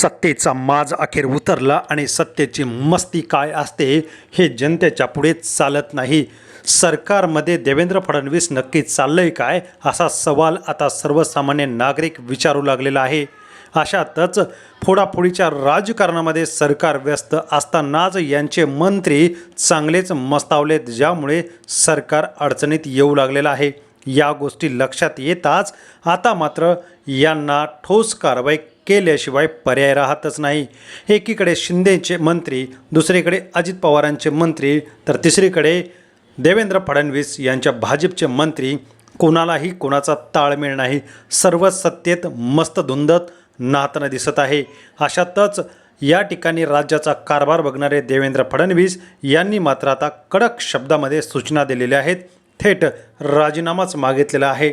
सत्तेचा माज अखेर उतरला आणि सत्तेची मस्ती काय असते हे जनतेच्या पुढे चालत नाही. सरकारमध्ये देवेंद्र फडणवीस नक्की चाललंय काय असा सवाल आता सर्वसामान्य नागरिक विचारू लागलेला आहे. अशातच फोडाफोडीच्या राजकारणामध्ये सरकार व्यस्त असतानाच यांचे मंत्री चांगलेच मस्तावलेत ज्यामुळे सरकार अडचणीत येऊ लागलेलं आहे. या गोष्टी लक्षात येताच आता मात्र यांना ठोस कारवाई केल्याशिवाय पर्याय राहतच नाही. एकीकडे शिंदेचे मंत्री दुसरीकडे अजित पवारांचे मंत्री तर तिसरीकडे देवेंद्र फडणवीस यांच्या भाजपचे मंत्री. कोणालाही कोणाचा ताळमेळ नाही. सर्व सत्तेत मस्त धुंदत नाहताना दिसत आहे. अशातच या ठिकाणी राज्याचा कारभार बघणारे देवेंद्र फडणवीस यांनी मात्र आता कडक शब्दामध्ये सूचना दिलेल्या आहेत. थेट राजीनामाच मागितलेला आहे.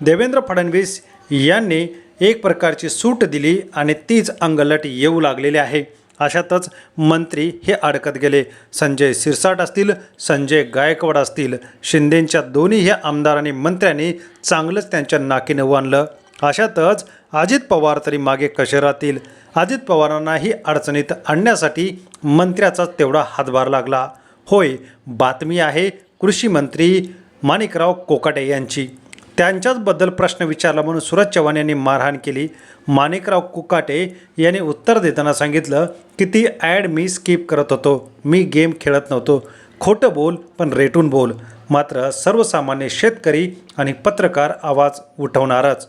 देवेंद्र फडणवीस यांनी एक प्रकारची सूट दिली आणि तीच अंगलट येऊ लागलेली आहे. अशातच मंत्री हे अडकत गेले. संजय सिरसाट असतील संजय गायकवाड असतील शिंदेंच्या दोन्ही ह्या आमदारांनी मंत्र्यांनी चांगलंच त्यांच्या नाकीनं आणलं अशातच अजित पवार तरी मागे कसे राहतील? अजित पवारांनाही अडचणीत आणण्यासाठी मंत्र्याचा तेवढा हातभार लागला. होय बातमी आहे कृषी मंत्री माणिकराव कोकाटे यांची. त्यांच्याचबद्दल प्रश्न विचारला म्हणून सुरज चव्हाण यांनी मारहाण केली. माणिकराव कुकाटे यांनी उत्तर देताना सांगितलं की ती ॲड मी स्किप करत होतो. मी गेम खेळत नव्हतो. खोटं बोल पण रेटून बोल. मात्र सर्वसामान्य शेतकरी आणि पत्रकार आवाज उठवणारच.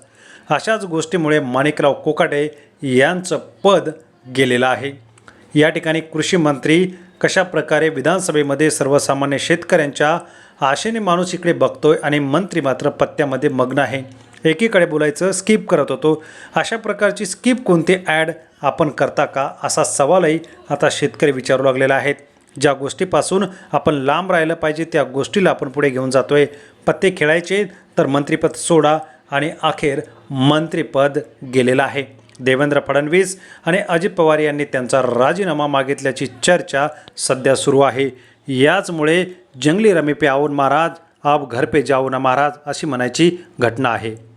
अशाच गोष्टीमुळे माणिकराव कोकाटे यांचं पद गेलेलं आहे. या ठिकाणी कृषी मंत्री कशा प्रकारे विधानसभेमध्ये सर्वसामान्य शेतकऱ्यांच्या आशेने माणूस इकडे बघतोय आणि मंत्री मात्र पत्त्यामध्ये मग्न आहे. एकीकडे बोलायचं स्किप करत होतो. अशा प्रकारची स्किप कोणती ॲड आपण करता का? असा सवालही आता शेतकरी विचारू लागलेला आहेत ज्या गोष्टीपासून आपण लांब राहिलं पाहिजे त्या गोष्टीला आपण पुढे घेऊन जातो आहे पत्ते खेळायचे तर मंत्रिपद सोडा आणि अखेर मंत्रिपद गेलेलं आहे. देवेंद्र फडणवीस आणि अजित पवार यांनी त्यांचा राजीनामा मागितल्याची चर्चा सध्या सुरू आहे. याचमुळे जंगली रमी पे आऊन महाराज आप घर पे जाऊ ना महाराज अशी म्हणायची घटना आहे.